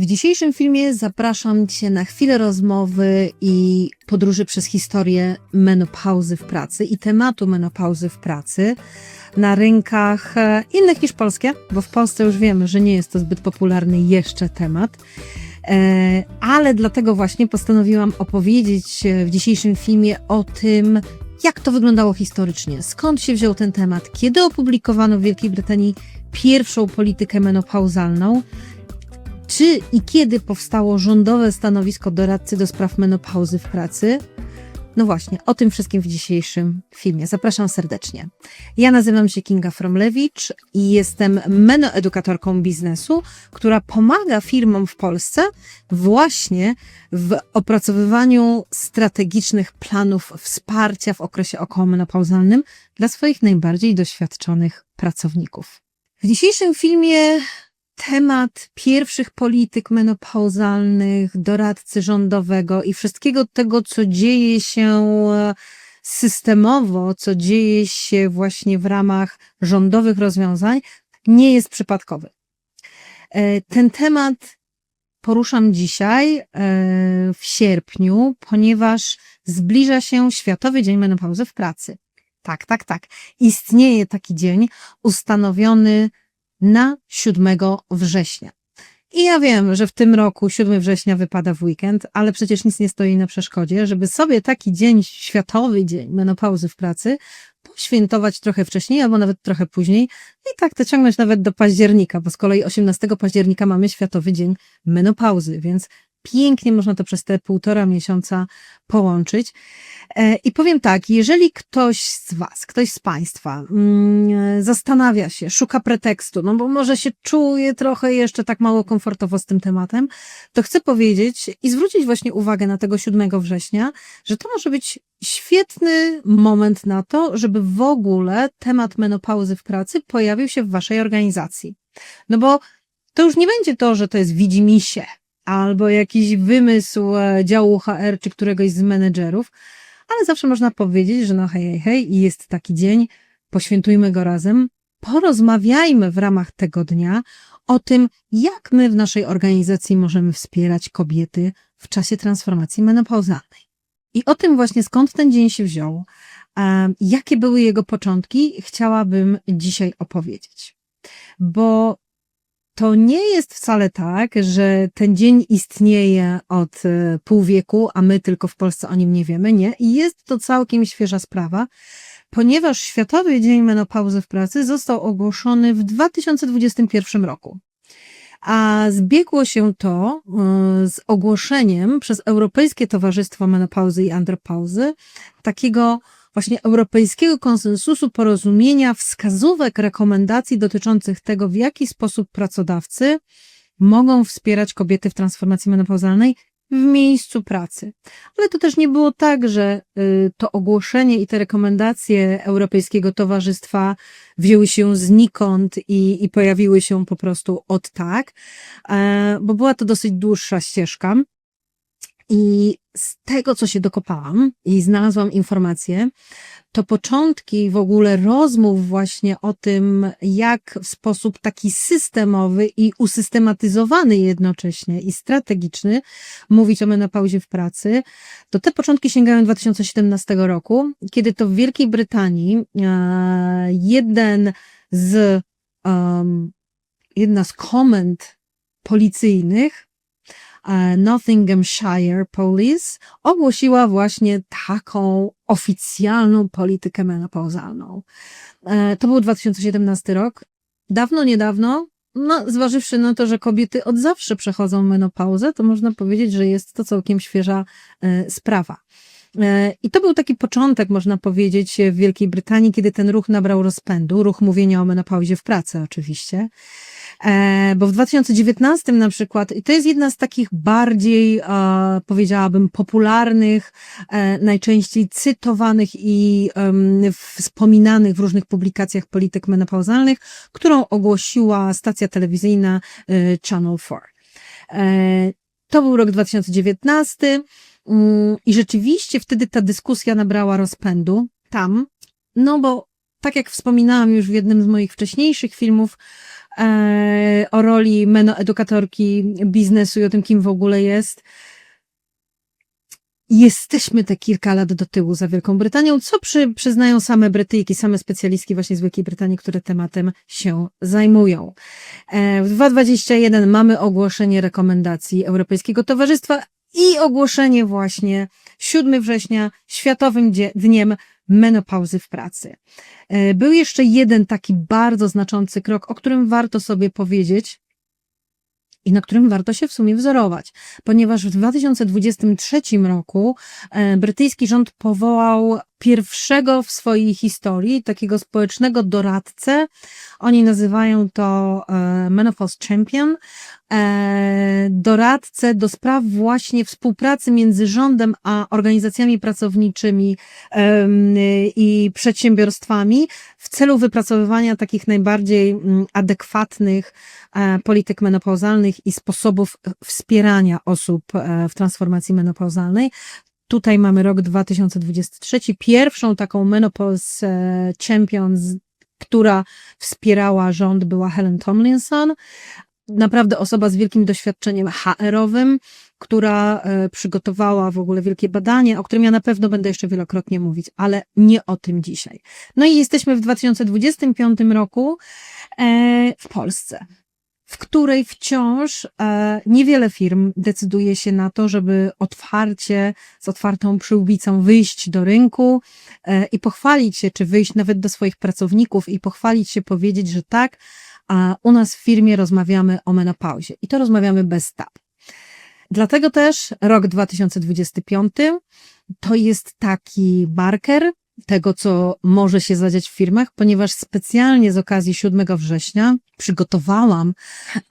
W dzisiejszym filmie zapraszam Cię na chwilę rozmowy i podróży przez historię menopauzy w pracy i tematu menopauzy w pracy na rynkach e, innych niż polskie, bo w Polsce już wiemy, że nie jest to zbyt popularny jeszcze temat. E, Ale dlatego właśnie postanowiłam opowiedzieć e, w dzisiejszym filmie o tym, jak to wyglądało historycznie, skąd się wziął ten temat, kiedy opublikowano w Wielkiej Brytanii pierwszą politykę menopauzalną, czy i kiedy powstało rządowe stanowisko doradcy do spraw menopauzy w pracy? No właśnie, o tym wszystkim w dzisiejszym filmie. Zapraszam serdecznie. Ja nazywam się Kinga Fromlewicz i jestem menoedukatorką biznesu, która pomaga firmom w Polsce właśnie w opracowywaniu strategicznych planów wsparcia w okresie okołomenopauzalnym dla swoich najbardziej doświadczonych pracowników. W dzisiejszym filmie temat pierwszych polityk menopauzalnych, doradcy rządowego i wszystkiego tego, co dzieje się e, systemowo, co dzieje się właśnie w ramach rządowych rozwiązań, nie jest przypadkowy. E, Ten temat poruszam dzisiaj e, w sierpniu, ponieważ zbliża się Światowy Dzień Menopauzy w Pracy. Tak, tak, tak. Istnieje taki dzień ustanowiony na 7 września. I ja wiem, że w tym roku 7 września wypada w weekend, ale przecież nic nie stoi na przeszkodzie, żeby sobie taki dzień, światowy dzień menopauzy w pracy, poświętować trochę wcześniej albo nawet trochę później i tak to ciągnąć nawet do października, bo z kolei 18 października mamy Światowy Dzień Menopauzy, więc pięknie można to przez te półtora miesiąca połączyć. E, I powiem tak, jeżeli ktoś z Was, ktoś z Państwa mm, zastanawia się, szuka pretekstu, no bo może się czuje trochę jeszcze tak mało komfortowo z tym tematem, to chcę powiedzieć i zwrócić właśnie uwagę na tego 7 września, że to może być świetny moment na to, żeby w ogóle temat menopauzy w pracy pojawił się w Waszej organizacji. No bo to już nie będzie to, że to jest widzimisię, albo jakiś wymysł e, działu HR czy któregoś z menedżerów, ale zawsze można powiedzieć, że no hej, hej, i jest taki dzień, poświętujmy go razem, porozmawiajmy w ramach tego dnia o tym, jak my w naszej organizacji możemy wspierać kobiety w czasie transformacji menopauzalnej. I o tym właśnie skąd ten dzień się wziął, jakie były jego początki, chciałabym dzisiaj opowiedzieć. Bo to nie jest wcale tak, że ten dzień istnieje od e, pół wieku, a my tylko w Polsce o nim nie wiemy. Nie. I jest to całkiem świeża sprawa, ponieważ Światowy Dzień Menopauzy w Pracy został ogłoszony w 2021 roku. A zbiegło się to e, z ogłoszeniem przez Europejskie Towarzystwo Menopauzy i Andropauzy takiego właśnie europejskiego konsensusu porozumienia wskazówek, rekomendacji dotyczących tego, w jaki sposób pracodawcy mogą wspierać kobiety w transformacji menopauzalnej w miejscu pracy. Ale to też nie było tak, że y, to ogłoszenie i te rekomendacje Europejskiego Towarzystwa wzięły się znikąd i, i pojawiły się po prostu od tak, e, bo była to dosyć dłuższa ścieżka. I z tego, co się dokopałam i znalazłam informacje, to początki w ogóle rozmów właśnie o tym, jak w sposób taki systemowy i usystematyzowany jednocześnie i strategiczny mówić o menopauzie w pracy, to te początki sięgają 2017 roku, kiedy to w Wielkiej Brytanii e, jeden z, um, jedna z komend policyjnych Nottinghamshire Police ogłosiła właśnie taką oficjalną politykę menopauzalną. E, To był 2017 rok. Dawno, niedawno, no, zważywszy na to, że kobiety od zawsze przechodzą menopauzę, to można powiedzieć, że jest to całkiem świeża e, sprawa. E, I to był taki początek, można powiedzieć, w Wielkiej Brytanii, kiedy ten ruch nabrał rozpędu, ruch mówienia o menopauzie w pracy oczywiście. E, Bo w 2019 na przykład, i to jest jedna z takich bardziej, e, powiedziałabym, popularnych, najczęściej cytowanych i wspominanych w różnych publikacjach polityk menopauzalnych, którą ogłosiła stacja telewizyjna Channel 4. E, To był rok 2019 mm, i rzeczywiście wtedy ta dyskusja nabrała rozpędu tam, no bo tak jak wspominałam już w jednym z moich wcześniejszych filmów, e, o roli meno-edukatorki biznesu i o tym, kim w ogóle jest, jesteśmy te kilka lat do tyłu za Wielką Brytanią, co przy, przyznają same Brytyjki, same specjalistki właśnie z Wielkiej Brytanii, które tematem się zajmują. E, W 2021 mamy ogłoszenie rekomendacji Europejskiego Towarzystwa i ogłoszenie właśnie 7 września Światowym Dniem Menopauzy w Pracy. E, Był jeszcze jeden taki bardzo znaczący krok, o którym warto sobie powiedzieć, i na którym warto się w sumie wzorować, ponieważ w 2023 roku e, brytyjski rząd powołał pierwszego w swojej historii takiego społecznego doradcę. Oni nazywają to e, Menopause Champion, e, doradcę do spraw właśnie współpracy między rządem a organizacjami pracowniczymi i przedsiębiorstwami w celu wypracowywania takich najbardziej mm, adekwatnych e, polityk menopauzalnych i sposobów wspierania osób w transformacji menopauzalnej. Tutaj mamy rok 2023, pierwszą taką Menopause e, Champion, z- która wspierała rząd, była Helen Tomlinson. Naprawdę osoba z wielkim doświadczeniem HR-owym, która e, przygotowała w ogóle wielkie badanie, o którym ja na pewno będę jeszcze wielokrotnie mówić, ale nie o tym dzisiaj. No i jesteśmy w 2025 roku e, w Polsce w której wciąż e, niewiele firm decyduje się na to, żeby otwarcie, z otwartą przyłbicą wyjść do rynku e, i pochwalić się, czy wyjść nawet do swoich pracowników i pochwalić się, powiedzieć, że tak, a u nas w firmie rozmawiamy o menopauzie i to rozmawiamy bez tab. Dlatego też rok 2025 to jest taki marker tego, co może się zadziać w firmach, ponieważ specjalnie z okazji 7 września przygotowałam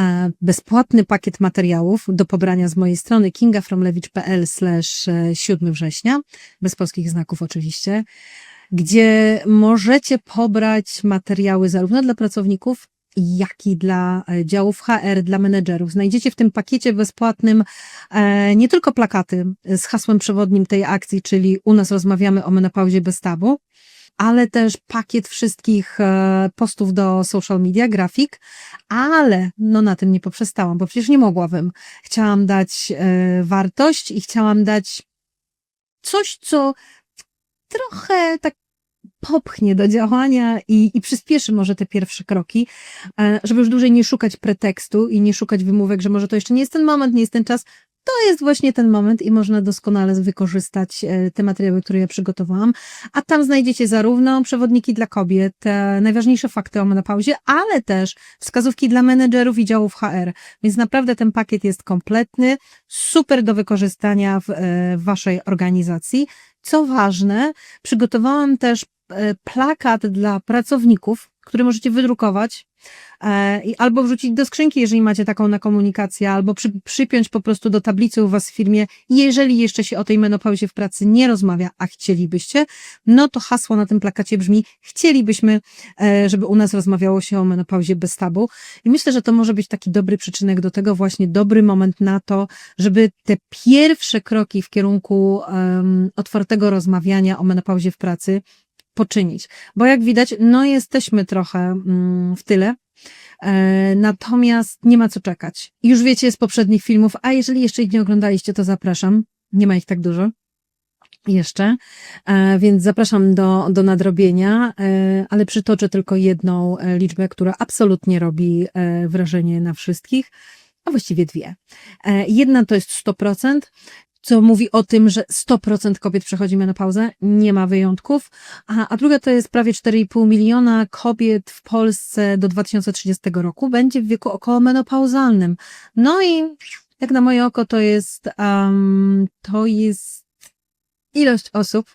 e, bezpłatny pakiet materiałów do pobrania z mojej strony kingafromlewicz.pl slash 7 września, bez polskich znaków oczywiście, gdzie możecie pobrać materiały zarówno dla pracowników, jak i dla e, działów HR, dla menedżerów. Znajdziecie w tym pakiecie bezpłatnym e, nie tylko plakaty z hasłem przewodnim tej akcji, czyli u nas rozmawiamy o menopauzie bez tabu, ale też pakiet wszystkich e, postów do social media, grafik, ale no na tym nie poprzestałam, bo przecież nie mogłabym. Chciałam dać e, wartość i chciałam dać coś, co trochę tak popchnie do działania i, i przyspieszy może te pierwsze kroki, e, żeby już dłużej nie szukać pretekstu i nie szukać wymówek, że może to jeszcze nie jest ten moment, nie jest ten czas. To jest właśnie ten moment i można doskonale wykorzystać e, te materiały, które ja przygotowałam. A tam znajdziecie zarówno przewodniki dla kobiet, najważniejsze fakty o menopauzie, ale też wskazówki dla menedżerów i działów HR. Więc naprawdę ten pakiet jest kompletny, super do wykorzystania w, e, waszej organizacji. Co ważne, przygotowałam też plakat dla pracowników, który możecie wydrukować e, albo wrzucić do skrzynki, jeżeli macie taką na komunikację, albo przy, przypiąć po prostu do tablicy u was w firmie, jeżeli jeszcze się o tej menopauzie w pracy nie rozmawia, a chcielibyście, no to hasło na tym plakacie brzmi, chcielibyśmy, e, żeby u nas rozmawiało się o menopauzie bez tabu. I myślę, że to może być taki dobry przyczynek do tego, właśnie dobry moment na to, żeby te pierwsze kroki w kierunku um, otwartego rozmawiania o menopauzie w pracy poczynić. Bo jak widać, no jesteśmy trochę mm, w tyle. E, natomiast nie ma co czekać. Już wiecie z poprzednich filmów, a jeżeli jeszcze ich nie oglądaliście, to zapraszam. Nie ma ich tak dużo. Jeszcze, e, więc zapraszam do, do nadrobienia, e, ale przytoczę tylko jedną liczbę, która absolutnie robi wrażenie na wszystkich, a właściwie dwie. Jedna to jest 100%, co mówi o tym, że 100% kobiet przechodzi menopauzę, nie ma wyjątków, a, a druga to jest prawie 4,5 miliona kobiet w Polsce do 2030 roku będzie w wieku około menopauzalnym. No i jak na moje oko to jest, um, to jest ilość osób,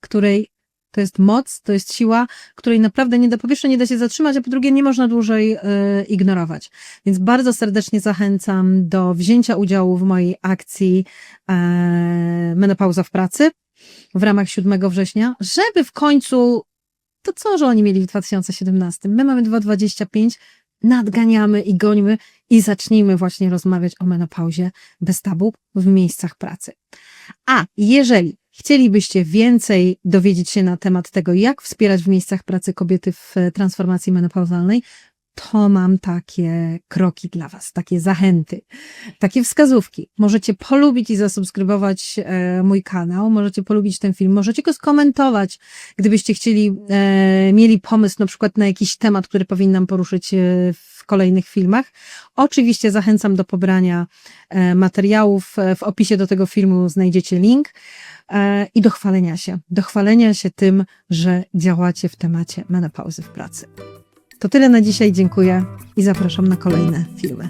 której to jest moc, to jest siła, której naprawdę nie da, po pierwsze nie da się zatrzymać, a po drugie nie można dłużej y, ignorować. Więc bardzo serdecznie zachęcam do wzięcia udziału w mojej akcji e, Menopauza w pracy w ramach 7 września, żeby w końcu to co, że oni mieli w 2017? My mamy 2025, nadganiamy i gońmy i zacznijmy właśnie rozmawiać o menopauzie bez tabu w miejscach pracy. A jeżeli chcielibyście więcej dowiedzieć się na temat tego, jak wspierać w miejscach pracy kobiety w e, transformacji menopauzalnej, to mam takie kroki dla Was, takie zachęty, takie wskazówki. Możecie polubić i zasubskrybować e, mój kanał, możecie polubić ten film, możecie go skomentować, gdybyście chcieli, e, mieli pomysł na przykład na jakiś temat, który powinnam poruszyć e, w kolejnych filmach. Oczywiście zachęcam do pobrania materiałów. W opisie do tego filmu znajdziecie link i do chwalenia się, do chwalenia się tym, że działacie w temacie menopauzy w pracy. To tyle na dzisiaj, dziękuję i zapraszam na kolejne filmy.